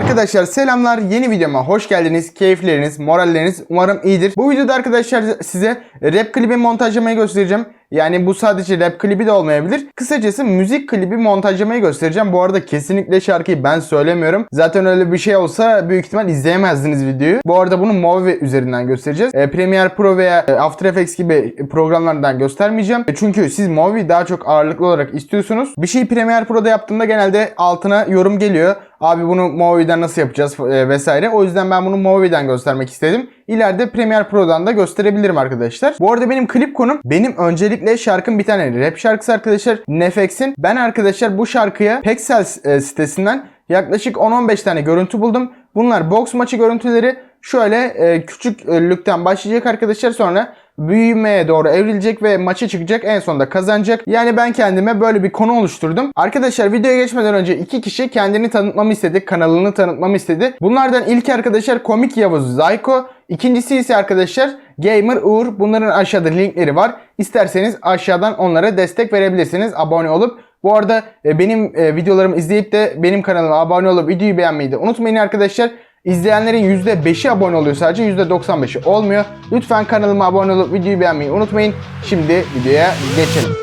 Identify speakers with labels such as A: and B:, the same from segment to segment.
A: Arkadaşlar selamlar. Yeni videoma hoş geldiniz. Keyifleriniz, moralleriniz umarım iyidir. Bu videoda arkadaşlar size rap klibi montajlamayı göstereceğim. Yani bu sadece rap klibi de olmayabilir. Kısacası müzik klibi montajlamayı göstereceğim. Bu arada kesinlikle şarkıyı ben söylemiyorum. Zaten öyle bir şey olsa büyük ihtimal izleyemezdiniz videoyu. Bu arada bunu Movie üzerinden göstereceğiz. E, Premiere Pro veya e, After Effects gibi programlardan göstermeyeceğim. E, çünkü siz Movie daha çok ağırlıklı olarak istiyorsunuz. Bir şeyi Premiere Pro'da yaptığımda genelde altına yorum geliyor. Abi bunu Movi'den nasıl yapacağız e, vesaire. O yüzden ben bunu Movi'den göstermek istedim. İleride Premiere Pro'dan da gösterebilirim arkadaşlar. Bu arada benim klip konum benim öncelikle şarkım bir tane rap şarkısı arkadaşlar. Nefex'in. Ben arkadaşlar bu şarkıya Pexels e, sitesinden yaklaşık 10-15 tane görüntü buldum. Bunlar box maçı görüntüleri. Şöyle e, küçüklükten başlayacak arkadaşlar sonra büyümeye doğru evrilecek ve maça çıkacak en sonunda kazanacak. Yani ben kendime böyle bir konu oluşturdum. Arkadaşlar videoya geçmeden önce iki kişi kendini tanıtmamı istedi. Kanalını tanıtmamı istedi. Bunlardan ilk arkadaşlar Komik Yavuz Zayko. ikincisi ise arkadaşlar Gamer Uğur. Bunların aşağıda linkleri var. İsterseniz aşağıdan onlara destek verebilirsiniz. Abone olup bu arada e, benim e, videolarımı izleyip de benim kanalıma abone olup videoyu beğenmeyi de unutmayın arkadaşlar. İzleyenlerin %5'i abone oluyor sadece %95'i olmuyor. Lütfen kanalıma abone olup videoyu beğenmeyi unutmayın. Şimdi videoya geçelim.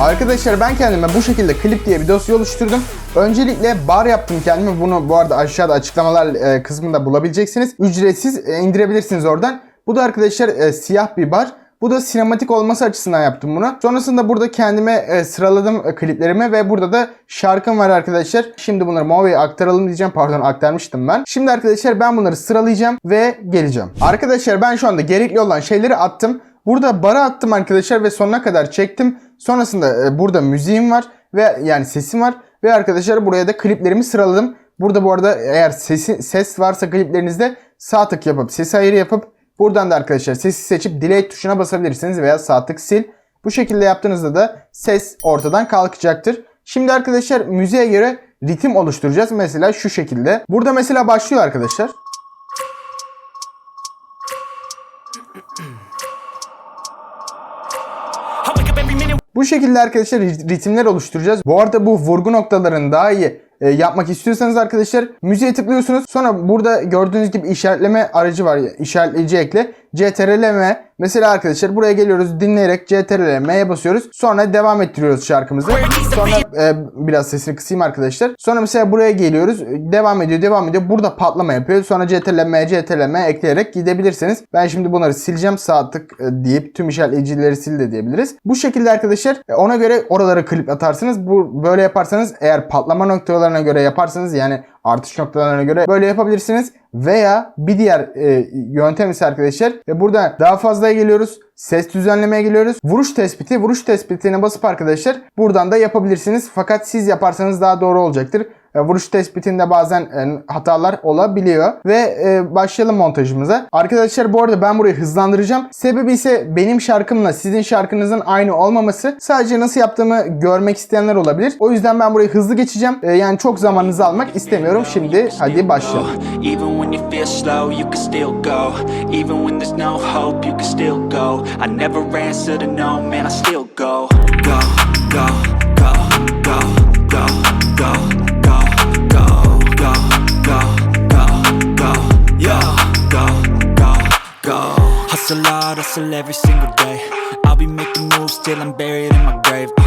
A: Arkadaşlar ben kendime bu şekilde klip diye bir dosya oluşturdum. Öncelikle bar yaptım kendime. Bunu bu arada aşağıda açıklamalar e, kısmında bulabileceksiniz. Ücretsiz e, indirebilirsiniz oradan. Bu da arkadaşlar e, siyah bir bar. Bu da sinematik olması açısından yaptım bunu. Sonrasında burada kendime e, sıraladım e, kliplerimi ve burada da şarkım var arkadaşlar. Şimdi bunları Move'ye aktaralım diyeceğim. Pardon aktarmıştım ben. Şimdi arkadaşlar ben bunları sıralayacağım ve geleceğim. Arkadaşlar ben şu anda gerekli olan şeyleri attım. Burada bara attım arkadaşlar ve sonuna kadar çektim. Sonrasında e, burada müziğim var ve yani sesim var. Ve arkadaşlar buraya da kliplerimi sıraladım. Burada bu arada eğer sesi, ses varsa kliplerinizde sağ tık yapıp ses ayarı yapıp Buradan da arkadaşlar sesi seçip delay tuşuna basabilirsiniz veya sağ tık sil. Bu şekilde yaptığınızda da ses ortadan kalkacaktır. Şimdi arkadaşlar müziğe göre ritim oluşturacağız. Mesela şu şekilde. Burada mesela başlıyor arkadaşlar. Bu şekilde arkadaşlar ritimler oluşturacağız. Bu arada bu vurgu noktalarını daha iyi e, yapmak istiyorsanız arkadaşlar müziğe tıklıyorsunuz. Sonra burada gördüğünüz gibi işaretleme aracı var. işaretleyici ekle. CTRL-M. Mesela arkadaşlar buraya geliyoruz dinleyerek CTRL-M'ye basıyoruz. Sonra devam ettiriyoruz şarkımızı. Sonra e, biraz sesini kısayım arkadaşlar. Sonra mesela buraya geliyoruz. Devam ediyor devam ediyor. Burada patlama yapıyor. Sonra CTRL-M CTRL-M ekleyerek gidebilirsiniz. Ben şimdi bunları sileceğim sağ tık e, deyip tüm işaretleyicileri sil de diyebiliriz. Bu şekilde arkadaşlar e, ona göre oralara klip atarsınız. Bu böyle yaparsanız eğer patlama noktalarına göre yaparsanız yani artış noktalarına göre böyle yapabilirsiniz. Veya bir diğer e, yöntem ise arkadaşlar ve burada daha fazlaya geliyoruz. Ses düzenlemeye geliyoruz. Vuruş tespiti. Vuruş tespitine basıp arkadaşlar buradan da yapabilirsiniz. Fakat siz yaparsanız daha doğru olacaktır. E, vuruş tespitinde bazen e, hatalar olabiliyor. Ve e, başlayalım montajımıza. Arkadaşlar bu arada ben burayı hızlandıracağım. Sebebi ise benim şarkımla sizin şarkınızın aynı olmaması. Sadece nasıl yaptığımı görmek isteyenler olabilir. O yüzden ben burayı hızlı geçeceğim. Yani çok zamanınızı almak istemiyorum. Şimdi hadi başlayalım. Go, go. hustle every single day I'll be making moves till I'm buried in my grave uh,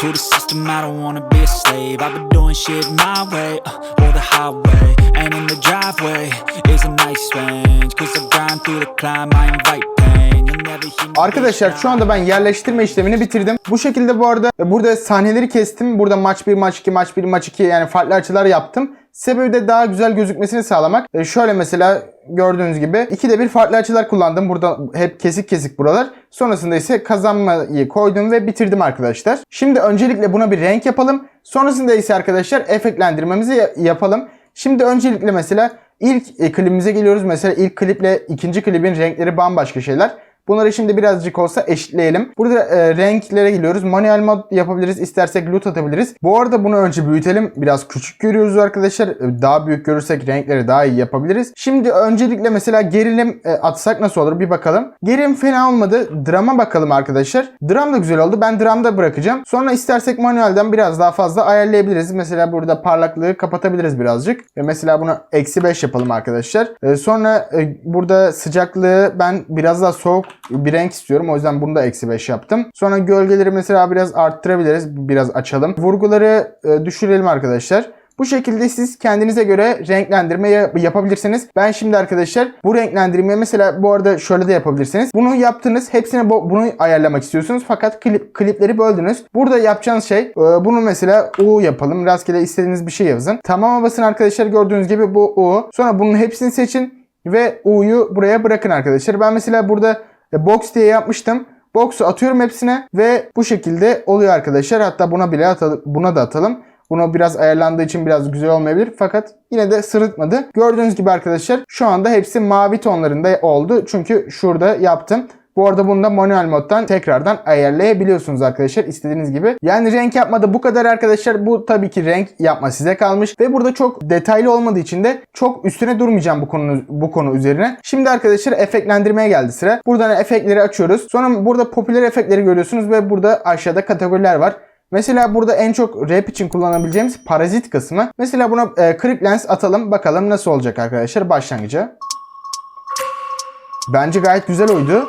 A: To the system, I don't wanna be a slave I've been doing shit my way, uh, or the highway And in the driveway is a nice range Cause I grind through the climb, I invite pain You'll never hear me Arkadaşlar şu anda ben yerleştirme işlemini bitirdim. Bu şekilde bu arada e, burada sahneleri kestim. Burada maç 1, maç 2, maç 1, maç 2 yani farklı açılar yaptım. Sebebi de daha güzel gözükmesini sağlamak. E şöyle mesela gördüğünüz gibi iki de bir farklı açılar kullandım. Burada hep kesik kesik buralar. Sonrasında ise kazanmayı koydum ve bitirdim arkadaşlar. Şimdi öncelikle buna bir renk yapalım. Sonrasında ise arkadaşlar efektlendirmemizi yapalım. Şimdi öncelikle mesela ilk e, klibimize geliyoruz. Mesela ilk kliple ikinci klibin renkleri bambaşka şeyler. Bunları şimdi birazcık olsa eşitleyelim. Burada e, renklere geliyoruz. Manuel mod yapabiliriz. İstersek loot atabiliriz. Bu arada bunu önce büyütelim. Biraz küçük görüyoruz arkadaşlar. E, daha büyük görürsek renkleri daha iyi yapabiliriz. Şimdi öncelikle mesela gerilim e, atsak nasıl olur bir bakalım. Gerilim fena olmadı. Drama bakalım arkadaşlar. Dram da güzel oldu. Ben dramda bırakacağım. Sonra istersek manuelden biraz daha fazla ayarlayabiliriz. Mesela burada parlaklığı kapatabiliriz birazcık. ve mesela bunu eksi 5 yapalım arkadaşlar. E, sonra e, burada sıcaklığı ben biraz daha soğuk bir renk istiyorum. O yüzden bunu da eksi 5 yaptım. Sonra gölgeleri mesela biraz arttırabiliriz. Biraz açalım. Vurguları e, düşürelim arkadaşlar. Bu şekilde siz kendinize göre renklendirme yapabilirsiniz. Ben şimdi arkadaşlar bu renklendirmeyi mesela bu arada şöyle de yapabilirsiniz. Bunu yaptınız. Hepsini bunu ayarlamak istiyorsunuz. Fakat klip, klipleri böldünüz. Burada yapacağınız şey e, bunu mesela U yapalım. Rastgele istediğiniz bir şey yazın. Tamam basın arkadaşlar gördüğünüz gibi bu U. Sonra bunun hepsini seçin ve U'yu buraya bırakın arkadaşlar. Ben mesela burada e, box diye yapmıştım. Box'u atıyorum hepsine ve bu şekilde oluyor arkadaşlar. Hatta buna bile atalım, buna da atalım. Buna biraz ayarlandığı için biraz güzel olmayabilir. Fakat yine de sırıtmadı. Gördüğünüz gibi arkadaşlar şu anda hepsi mavi tonlarında oldu. Çünkü şurada yaptım. Bu arada bunu da manuel moddan tekrardan ayarlayabiliyorsunuz arkadaşlar istediğiniz gibi. Yani renk yapmada bu kadar arkadaşlar. Bu tabii ki renk yapma size kalmış ve burada çok detaylı olmadığı için de çok üstüne durmayacağım bu konu bu konu üzerine. Şimdi arkadaşlar efektlendirmeye geldi sıra. Buradan efektleri açıyoruz. Sonra burada popüler efektleri görüyorsunuz ve burada aşağıda kategoriler var. Mesela burada en çok rap için kullanabileceğimiz parazit kısmı. Mesela buna e, clip lens atalım bakalım nasıl olacak arkadaşlar başlangıcı. Bence gayet güzel oydu.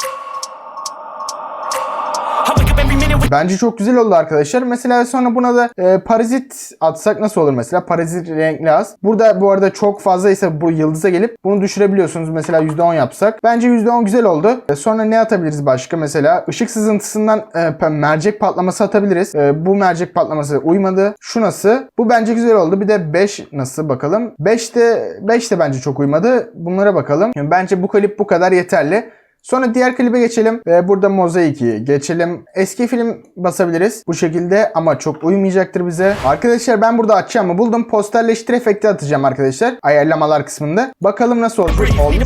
A: Bence çok güzel oldu arkadaşlar. Mesela sonra buna da e, parazit atsak nasıl olur mesela? Parazit renkli az. Burada bu arada çok fazla ise bu yıldıza gelip bunu düşürebiliyorsunuz. Mesela %10 yapsak. Bence %10 güzel oldu. E, sonra ne atabiliriz başka? Mesela ışık sızıntısından e, mercek patlaması atabiliriz. E, bu mercek patlaması uymadı. Şu nasıl? Bu bence güzel oldu. Bir de 5 nasıl bakalım? 5 de 5 de bence çok uymadı. Bunlara bakalım. Yani bence bu klip bu kadar yeterli. Sonra diğer klibe geçelim ve burada Mozaik'i geçelim. Eski film basabiliriz bu şekilde ama çok uymayacaktır bize. Arkadaşlar ben burada açacağımı buldum. Posterleştir efekti atacağım arkadaşlar ayarlamalar kısmında. Bakalım nasıl olacak. Oldu.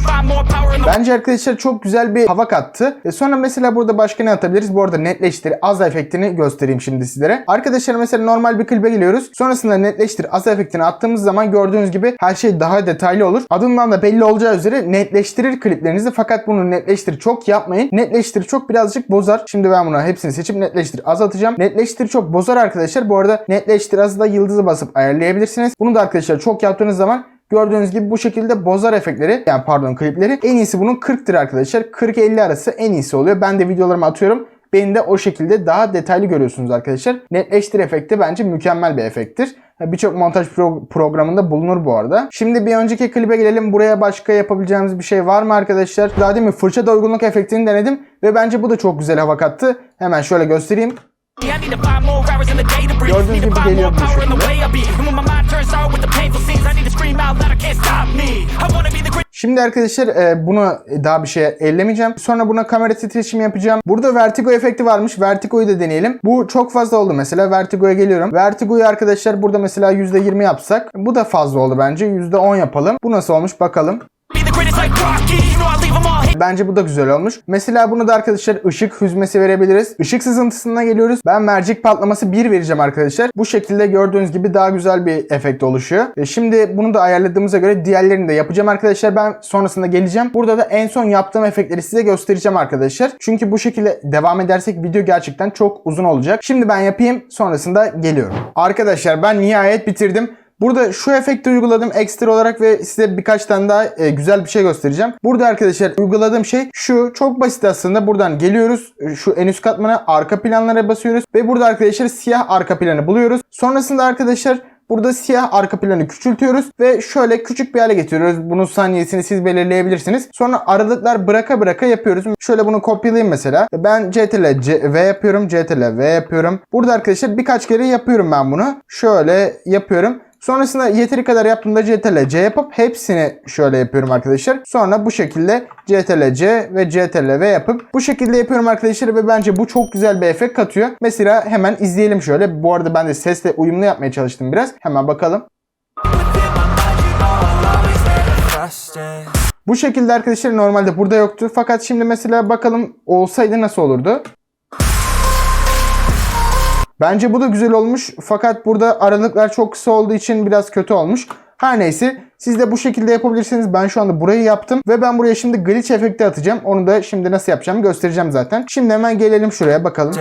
A: Bence arkadaşlar çok güzel bir hava kattı. E sonra mesela burada başka ne atabiliriz? Bu arada netleştir az efektini göstereyim şimdi sizlere. Arkadaşlar mesela normal bir klibe geliyoruz. Sonrasında netleştir az efektini attığımız zaman gördüğünüz gibi her şey daha detaylı olur. Adından da belli olacağı üzere netleştirir kliplerinizi fakat bunu netleştir netleştir çok yapmayın. Netleştir çok birazcık bozar. Şimdi ben buna hepsini seçip netleştir az atacağım. Netleştir çok bozar arkadaşlar. Bu arada netleştir azı da yıldızı basıp ayarlayabilirsiniz. Bunu da arkadaşlar çok yaptığınız zaman Gördüğünüz gibi bu şekilde bozar efektleri yani pardon klipleri en iyisi bunun 40'tır arkadaşlar. 40-50 arası en iyisi oluyor. Ben de videolarımı atıyorum. Beni o şekilde daha detaylı görüyorsunuz arkadaşlar. Netleştir efekti bence mükemmel bir efekttir Birçok montaj pro programında bulunur bu arada. Şimdi bir önceki klibe gelelim. Buraya başka yapabileceğimiz bir şey var mı arkadaşlar? Daha demin fırça doygunluk efektini denedim ve bence bu da çok güzel hava kattı. Hemen şöyle göstereyim. Gördüğünüz gibi geliyor bu Şimdi arkadaşlar e, buna daha bir şey ellemeyeceğim. Sonra buna kamera titreşimi yapacağım. Burada vertigo efekti varmış. Vertigo'yu da deneyelim. Bu çok fazla oldu mesela. Vertigo'ya geliyorum. Vertigo'yu arkadaşlar burada mesela %20 yapsak. Bu da fazla oldu bence. %10 yapalım. Bu nasıl olmuş bakalım. Bence bu da güzel olmuş. Mesela bunu da arkadaşlar ışık hüzmesi verebiliriz. Işık sızıntısına geliyoruz. Ben mercek patlaması 1 vereceğim arkadaşlar. Bu şekilde gördüğünüz gibi daha güzel bir efekt oluşuyor. E şimdi bunu da ayarladığımıza göre diğerlerini de yapacağım arkadaşlar. Ben sonrasında geleceğim. Burada da en son yaptığım efektleri size göstereceğim arkadaşlar. Çünkü bu şekilde devam edersek video gerçekten çok uzun olacak. Şimdi ben yapayım sonrasında geliyorum. Arkadaşlar ben nihayet bitirdim. Burada şu efekti uyguladım ekstra olarak ve size birkaç tane daha e, güzel bir şey göstereceğim. Burada arkadaşlar uyguladığım şey şu. Çok basit aslında. Buradan geliyoruz. E, şu en üst katmana arka planlara basıyoruz. Ve burada arkadaşlar siyah arka planı buluyoruz. Sonrasında arkadaşlar Burada siyah arka planı küçültüyoruz ve şöyle küçük bir hale getiriyoruz. Bunun saniyesini siz belirleyebilirsiniz. Sonra aralıklar bıraka bıraka yapıyoruz. Şöyle bunu kopyalayayım mesela. Ben CTRL C, V yapıyorum. CTRL V yapıyorum. Burada arkadaşlar birkaç kere yapıyorum ben bunu. Şöyle yapıyorum. Sonrasında yeteri kadar yaptığımda CTRL C yapıp hepsini şöyle yapıyorum arkadaşlar. Sonra bu şekilde CTRL C ve CTRL V yapıp bu şekilde yapıyorum arkadaşlar ve bence bu çok güzel bir efekt katıyor. Mesela hemen izleyelim şöyle. Bu arada ben de sesle uyumlu yapmaya çalıştım biraz. Hemen bakalım. Bu şekilde arkadaşlar normalde burada yoktu. Fakat şimdi mesela bakalım olsaydı nasıl olurdu? Bence bu da güzel olmuş. Fakat burada aralıklar çok kısa olduğu için biraz kötü olmuş. Her neyse siz de bu şekilde yapabilirsiniz. Ben şu anda burayı yaptım ve ben buraya şimdi glitch efekti atacağım. Onu da şimdi nasıl yapacağımı göstereceğim zaten. Şimdi hemen gelelim şuraya bakalım.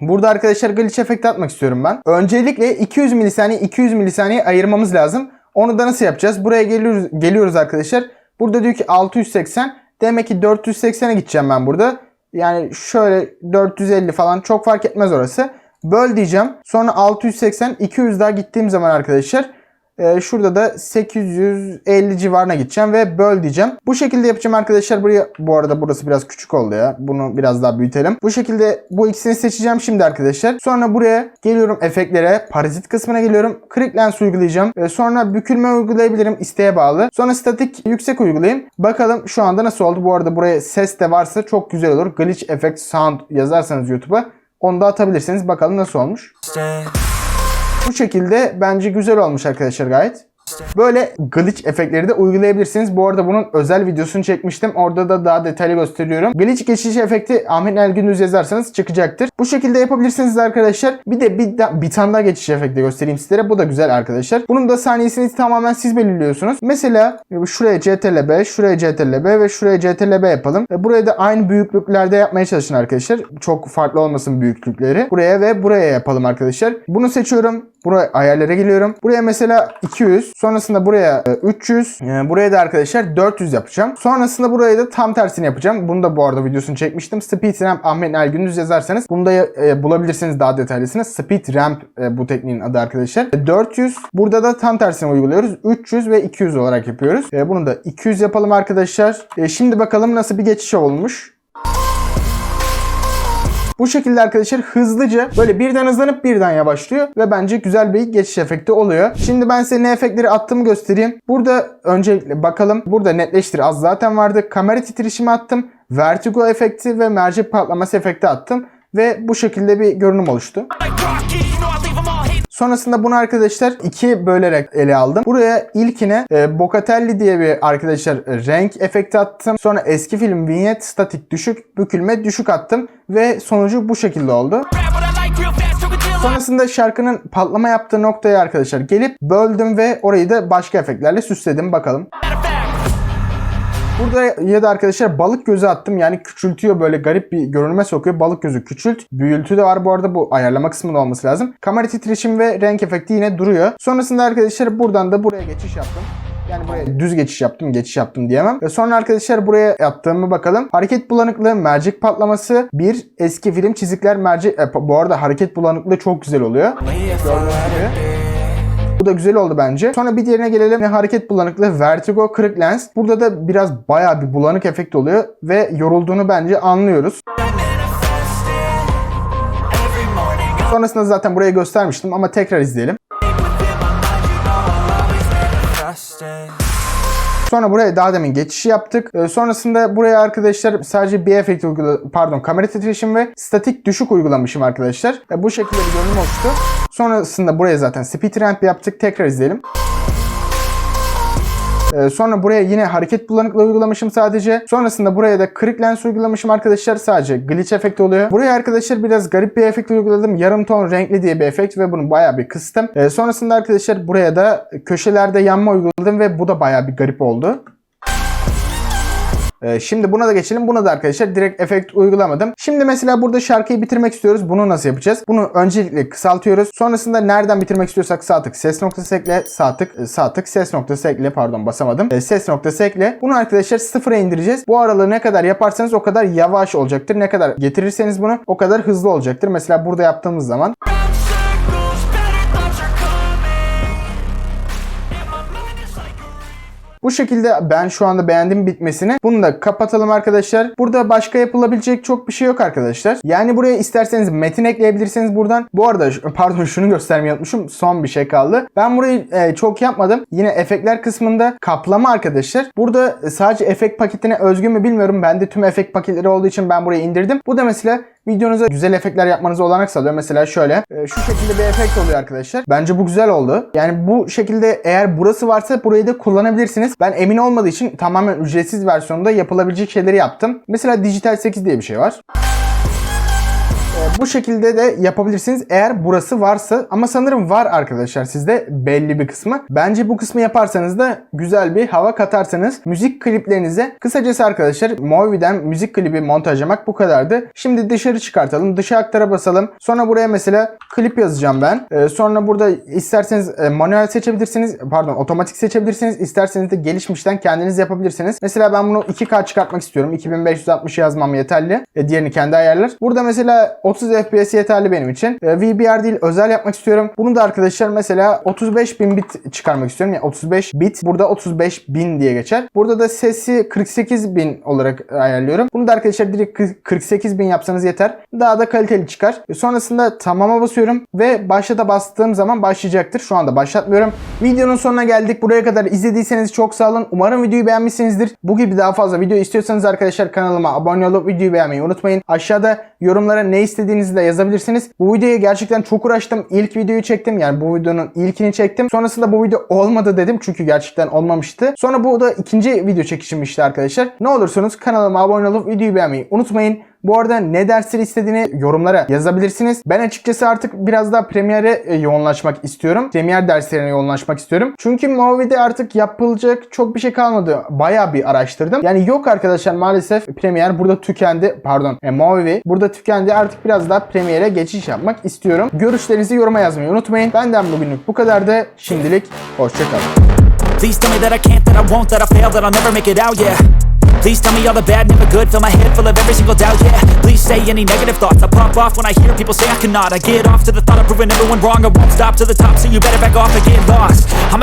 A: Burada arkadaşlar glitch efekti atmak istiyorum ben. Öncelikle 200 milisaniye 200 milisaniye ayırmamız lazım. Onu da nasıl yapacağız? Buraya geliyoruz, geliyoruz arkadaşlar. Burada diyor ki 680. Demek ki 480'e gideceğim ben burada. Yani şöyle 450 falan çok fark etmez orası. Böl diyeceğim. Sonra 680 200 daha gittiğim zaman arkadaşlar ee, şurada da 850 civarına gideceğim ve böl diyeceğim. Bu şekilde yapacağım arkadaşlar. Buraya, bu arada burası biraz küçük oldu ya. Bunu biraz daha büyütelim. Bu şekilde bu ikisini seçeceğim şimdi arkadaşlar. Sonra buraya geliyorum efektlere. Parazit kısmına geliyorum. Click lens uygulayacağım. Ee, sonra bükülme uygulayabilirim. isteğe bağlı. Sonra statik yüksek uygulayayım. Bakalım şu anda nasıl oldu. Bu arada buraya ses de varsa çok güzel olur. Glitch effect sound yazarsanız YouTube'a onu da atabilirsiniz. Bakalım nasıl olmuş. Bu şekilde bence güzel olmuş arkadaşlar gayet. Böyle glitch efektleri de uygulayabilirsiniz. Bu arada bunun özel videosunu çekmiştim. Orada da daha detaylı gösteriyorum. Glitch geçiş efekti Ahmet Ergündüz yazarsanız çıkacaktır. Bu şekilde yapabilirsiniz arkadaşlar. Bir de bir, bir tane daha geçiş efekti göstereyim sizlere. Bu da güzel arkadaşlar. Bunun da saniyesini tamamen siz belirliyorsunuz. Mesela şuraya CTRL-B, şuraya CTRL-B ve şuraya CTRL-B yapalım. Ve buraya da aynı büyüklüklerde yapmaya çalışın arkadaşlar. Çok farklı olmasın büyüklükleri. Buraya ve buraya yapalım arkadaşlar. Bunu seçiyorum. Buraya ayarlara geliyorum. Buraya mesela 200. Sonrasında buraya 300. E, yani e, buraya da arkadaşlar 400 yapacağım. Sonrasında buraya da tam tersini yapacağım. Bunu da bu arada videosunu çekmiştim. Speed Ramp Ahmet Ergündüz yazarsanız bunu da e, bulabilirsiniz daha detaylısını. Speed Ramp bu tekniğin adı arkadaşlar. 400. Burada da tam tersini uyguluyoruz. 300 ve 200 olarak yapıyoruz. bunu da 200 yapalım arkadaşlar. şimdi bakalım nasıl bir geçiş olmuş. Bu şekilde arkadaşlar hızlıca böyle birden hızlanıp birden yavaşlıyor ve bence güzel bir geçiş efekti oluyor. Şimdi ben size ne efektleri attım göstereyim. Burada öncelikle bakalım. Burada netleştir az zaten vardı. Kamera titreşimi attım. Vertigo efekti ve mercek patlaması efekti attım. Ve bu şekilde bir görünüm oluştu. Oh Sonrasında bunu arkadaşlar iki bölerek ele aldım. Buraya ilkine e, Bocatelli diye bir arkadaşlar e, renk efekti attım. Sonra eski film vinyet statik düşük bükülme düşük attım ve sonucu bu şekilde oldu. Sonrasında şarkının patlama yaptığı noktaya arkadaşlar gelip böldüm ve orayı da başka efektlerle süsledim bakalım. Burada ya da arkadaşlar balık gözü attım. Yani küçültüyor böyle garip bir görünüme sokuyor. Balık gözü küçült. Büyültü de var bu arada bu ayarlama kısmında olması lazım. Kamera titreşim ve renk efekti yine duruyor. Sonrasında arkadaşlar buradan da buraya geçiş yaptım. Yani buraya düz geçiş yaptım, geçiş yaptım diyemem. ve sonra arkadaşlar buraya yaptığımı bakalım. Hareket bulanıklığı, mercek patlaması. Bir, eski film çizikler mercek... E, bu arada hareket bulanıklığı çok güzel oluyor. Gördüğünüz gibi. Bu da güzel oldu bence. Sonra bir diğerine gelelim. Ne hareket bulanıklığı Vertigo Kırık Lens. Burada da biraz baya bir bulanık efekt oluyor ve yorulduğunu bence anlıyoruz. Sonrasında zaten buraya göstermiştim ama tekrar izleyelim. Sonra buraya daha demin geçişi yaptık. E, sonrasında buraya arkadaşlar sadece bir efekt uygula pardon kamera titreşim ve statik düşük uygulamışım arkadaşlar. E, bu şekilde bir görünüm oluştu. Sonrasında buraya zaten speed ramp yaptık. Tekrar izleyelim. Ee, sonra buraya yine hareket bulanıklığı uygulamışım sadece. Sonrasında buraya da kırık lens uygulamışım arkadaşlar. Sadece glitch efekti oluyor. Buraya arkadaşlar biraz garip bir efekt uyguladım. Yarım ton renkli diye bir efekt ve bunu baya bir kıstım. Ee, sonrasında arkadaşlar buraya da köşelerde yanma uyguladım ve bu da baya bir garip oldu. Ee, şimdi buna da geçelim. Buna da arkadaşlar direkt efekt uygulamadım. Şimdi mesela burada şarkıyı bitirmek istiyoruz. Bunu nasıl yapacağız? Bunu öncelikle kısaltıyoruz. Sonrasında nereden bitirmek istiyorsak sağ tık ses noktası ekle. Sağ tık e, sağ tık ses noktası ekle. Pardon basamadım. E, ses noktası ekle. Bunu arkadaşlar sıfıra indireceğiz. Bu aralığı ne kadar yaparsanız o kadar yavaş olacaktır. Ne kadar getirirseniz bunu o kadar hızlı olacaktır. Mesela burada yaptığımız zaman... Bu şekilde ben şu anda beğendim bitmesini. Bunu da kapatalım arkadaşlar. Burada başka yapılabilecek çok bir şey yok arkadaşlar. Yani buraya isterseniz metin ekleyebilirsiniz buradan. Bu arada pardon şunu göstermeyi unutmuşum. Son bir şey kaldı. Ben burayı e, çok yapmadım. Yine efektler kısmında kaplama arkadaşlar. Burada sadece efekt paketine özgü mü bilmiyorum. Ben de tüm efekt paketleri olduğu için ben burayı indirdim. Bu da mesela videonuza güzel efektler yapmanızı olanak sağlıyor. Mesela şöyle e, şu şekilde bir efekt oluyor arkadaşlar. Bence bu güzel oldu. Yani bu şekilde eğer burası varsa burayı da kullanabilirsiniz. Ben emin olmadığı için tamamen ücretsiz versiyonda yapılabilecek şeyleri yaptım. Mesela Dijital 8 diye bir şey var. Bu şekilde de yapabilirsiniz eğer burası varsa ama sanırım var arkadaşlar sizde belli bir kısmı. Bence bu kısmı yaparsanız da güzel bir hava katarsanız müzik kliplerinize. Kısacası arkadaşlar Movi'den müzik klibi montajlamak bu kadardı. Şimdi dışarı çıkartalım. Dışa aktara basalım. Sonra buraya mesela klip yazacağım ben. Ee, sonra burada isterseniz e, manuel seçebilirsiniz. Pardon otomatik seçebilirsiniz. İsterseniz de gelişmişten kendiniz yapabilirsiniz. Mesela ben bunu 2K çıkartmak istiyorum. 2560 yazmam yeterli. E, diğerini kendi ayarlar. Burada mesela 30 FPS yeterli benim için. Ee, VBR değil özel yapmak istiyorum. Bunu da arkadaşlar mesela 35 bin bit çıkarmak istiyorum. Yani 35 bit burada 35 bin diye geçer. Burada da sesi 48 bin olarak ayarlıyorum. Bunu da arkadaşlar direkt 48 bin yapsanız yeter. Daha da kaliteli çıkar. Ee, sonrasında tamama basıyorum ve başlata bastığım zaman başlayacaktır. Şu anda başlatmıyorum. Videonun sonuna geldik. Buraya kadar izlediyseniz çok sağ olun. Umarım videoyu beğenmişsinizdir. Bu gibi daha fazla video istiyorsanız arkadaşlar kanalıma abone olup videoyu beğenmeyi unutmayın. Aşağıda yorumlara ne istediğiniz istediğinizi de yazabilirsiniz. Bu videoya gerçekten çok uğraştım. İlk videoyu çektim. Yani bu videonun ilkini çektim. Sonrasında bu video olmadı dedim. Çünkü gerçekten olmamıştı. Sonra bu da ikinci video çekişim işte arkadaşlar. Ne olursunuz kanalıma abone olup videoyu beğenmeyi unutmayın. Bu arada ne dersleri istediğini yorumlara yazabilirsiniz. Ben açıkçası artık biraz daha Premier'e e, yoğunlaşmak istiyorum. Premier derslerine yoğunlaşmak istiyorum. Çünkü Mavi'de artık yapılacak çok bir şey kalmadı. Bayağı bir araştırdım. Yani yok arkadaşlar maalesef Premier burada tükendi. Pardon e, Mavi burada tükendi. Artık biraz daha Premier'e geçiş yapmak istiyorum. Görüşlerinizi yoruma yazmayı unutmayın. Benden bugünlük bu kadar da. Şimdilik hoşçakalın. Please tell me that I can't, that I won't, that I fail, that I'll never make it out, yeah Please tell me all the bad, never good Fill my head full of every single doubt, yeah Please say any negative thoughts I pop off when I hear people say I cannot I get off to the thought of proving everyone wrong I won't stop to the top, so you better back off and get lost I'm